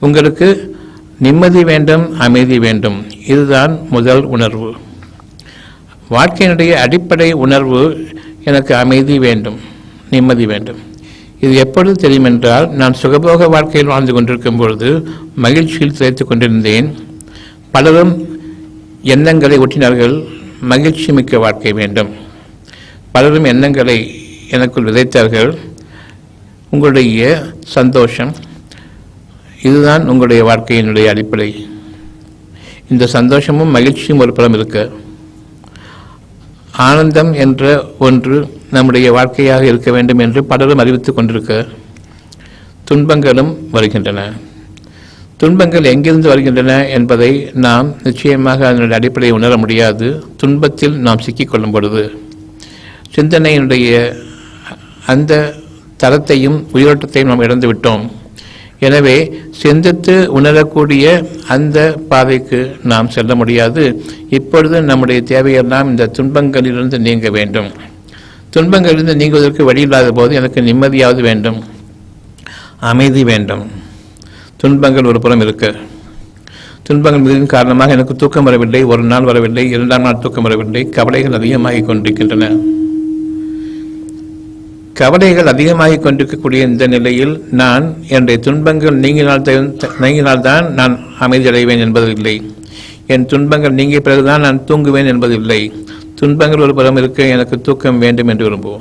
உங்களுக்கு நிம்மதி வேண்டும் அமைதி வேண்டும். இதுதான் முதல் உணர்வு. வாழ்க்கையினுடைய அடிப்படை உணர்வு எனக்கு அமைதி வேண்டும் நிம்மதி வேண்டும். இது எப்பொழுது தெரியும் என்றால் நான் சுகபோக வாழ்க்கையில் வாழ்ந்து கொண்டிருக்கும் பொழுது மகிழ்ச்சியில் திளைத்துக் கொண்டிருந்தேன். பலரும் எண்ணங்களை ஒட்டினார்கள் மகிழ்ச்சி மிக்க வாழ்க்கை வேண்டும். பலரும் எண்ணங்களை எனக்குள் விதைத்தார்கள். உங்களுடைய சந்தோஷம் இதுதான் உங்களுடைய வாழ்க்கையினுடைய அடிப்படை. இந்த சந்தோஷமும் மகிழ்ச்சியும் ஒரு புறம் இருக்க. ஆனந்தம் என்ற ஒன்று நம்முடைய வாழ்க்கையாக இருக்க வேண்டும் என்று பலரும் அறிவித்துக் கொண்டிருக்க. துன்பங்களும் வருகின்றன. துன்பங்கள் எங்கிருந்து வருகின்றன என்பதை நாம் நிச்சயமாக அதனுடைய அடிப்படையை உணர முடியாது. துன்பத்தில் நாம் சிக்கிக்கொள்ளும் பொழுது. சிந்தனையினுடைய அந்த தரத்தையும் உயிரோட்டத்தையும் நாம் இழந்து விட்டோம் எனவே சிந்தித்து உணரக்கூடிய அந்த பாதைக்கு நாம் செல்ல முடியாது. இப்பொழுது நம்முடைய தேவையெல்லாம் இந்த துன்பங்களிலிருந்து நீங்க வேண்டும். துன்பங்களிலிருந்து நீங்குவதற்கு வழி இல்லாத போது எனக்கு நிம்மதியாவது வேண்டும். அமைதி வேண்டும். துன்பங்கள் ஒரு புறம் இருக்கு. துன்பங்கள் மீதின் காரணமாக எனக்கு தூக்கம் வரவில்லை ஒரு நாள் வரவில்லை இரண்டாம் நாள் தூக்கம் வரவில்லை கவலைகள் அதிகமாகிக் கொண்டிருக்கின்றன. கவலைகள் அதிகமாகிக் கொண்டிருக்கக்கூடிய இந்த நிலையில் நான் என்னுடைய துன்பங்கள் நீங்கினால் த- நீங்கினால்தான் நான் அமைதி அடைவேன் என்பதில்லை. என் துன்பங்கள் நீங்கிய பிறகுதான் நான் தூங்குவேன் என்பதில்லை. துன்பங்கள் ஒரு புறம் இருக்க எனக்கு தூக்கம் வேண்டும் என்று விரும்புவோம்.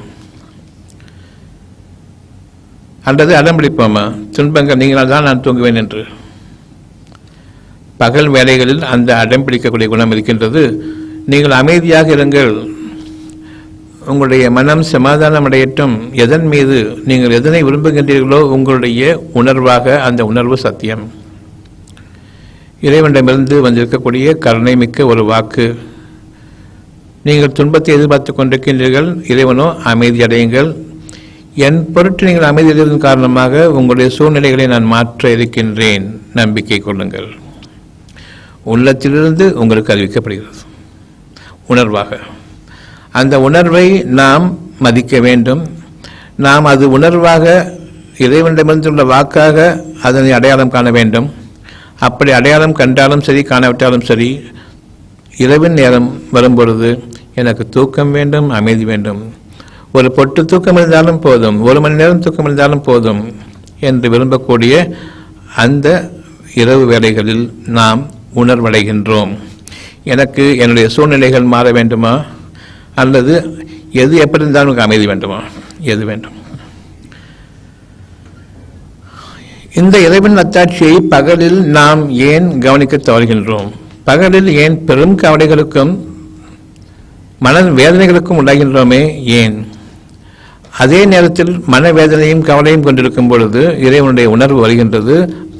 அல்லது அடம்பிடிப்போமா துன்பங்கள் நீங்கினால்தான் நான் தூங்குவேன் என்று. பகல் வேளைகளில் அந்த அடம்பிடிக்கக்கூடிய குணம் இருக்கின்றது. நீங்கள் அமைதியாக இருங்கள். உங்களுடைய மனம் சமாதானம் அடையட்டும் எதன் மீது நீங்கள் எதனை விரும்புகின்றீர்களோ உங்களுடைய உணர்வாக அந்த உணர்வு சத்தியம். இறைவனிடமிருந்து வந்திருக்கக்கூடிய கருணை மிக்க ஒரு வாக்கு. நீங்கள் துன்பத்தை எதிர்பார்த்து கொண்டிருக்கின்றீர்கள். இறைவனோ அமைதி அடையுங்கள். என் பொருட்டு நீங்கள் அமைதி அடைவதன் காரணமாக உங்களுடைய சூழ்நிலைகளை நான் மாற்ற இருக்கின்றேன். நம்பிக்கை கொள்ளுங்கள். உள்ளத்திலிருந்து உங்களுக்கு அறிவிக்கப்படுகிறது. உணர்வாக. அந்த உணர்வை நாம் மதிக்க வேண்டும். நாம் அது உணர்வாக இறைவனிடமிருந்துள்ள வாக்காக அதனை அடையாளம் காண வேண்டும். அப்படி அடையாளம் கண்டாலும் சரி காணவிட்டாலும் சரி இரவின் நேரம் வரும்பொழுது எனக்கு தூக்கம் வேண்டும் அமைதி வேண்டும். ஒரு பொட்டு தூக்கம் இருந்தாலும் போதும் ஒரு மணி நேரம் தூக்கம் இருந்தாலும் போதும் என்று விரும்பக்கூடிய அந்த இரவு வேலைகளில் நாம் உணர்வடைகின்றோம். எனக்கு என்னுடைய சூழ்நிலைகள் மாற வேண்டுமா? அல்லது எது எப்படி இருந்தாலும் எனக்கு அமைதி வேண்டுமா? எது வேண்டும்? இந்த இறைவன் அத்தாட்சியை பகலில் நாம் ஏன் கவனிக்க தவறுகின்றோம்? பகலில் ஏன் பெரும் கவலைகளுக்கும் மன வேதனைகளுக்கும் உண்டாகின்றோமே ஏன்? அதே நேரத்தில் மனவேதனையும் கவலையும் கொண்டிருக்கும் பொழுது இறைவனுடைய உணர்வு வருகின்றது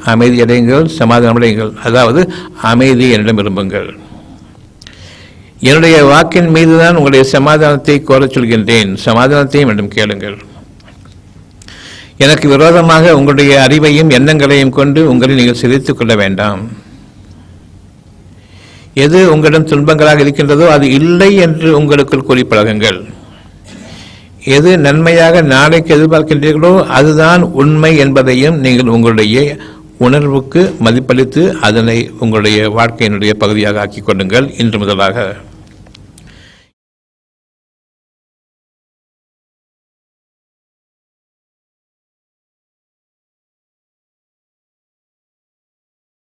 அமைதி அடையுங்கள் சமாதானம் அடையுங்கள். அதாவது அமைதி என்னிடம் விரும்புங்கள். என்னுடைய வாக்கின் மீதுதான் உங்களுடைய சமாதானத்தை கோரச் சொல்கின்றேன். சமாதானத்தையும் என்னிடம் கேளுங்கள். எனக்கு விரோதமாக உங்களுடைய அறிவையும் எண்ணங்களையும் கொண்டு உங்களை நீங்கள் சிரித்துக் கொள்ள வேண்டாம். எது உங்களிடம் துன்பங்களாக இருக்கின்றதோ அது இல்லை என்று உங்களுக்குள் கூறி பழகுங்கள். எது நன்மையாக நாளைக்கு எதிர்பார்க்கின்றீர்களோ அதுதான் உண்மை என்பதையும் நீங்கள் உங்களுடைய உணர்வுக்கு மதிப்பளித்து அதனை உங்களுடைய வாழ்க்கையினுடைய பகுதியாக ஆக்கிக் கொள்ளுங்கள். இன்று முதலாக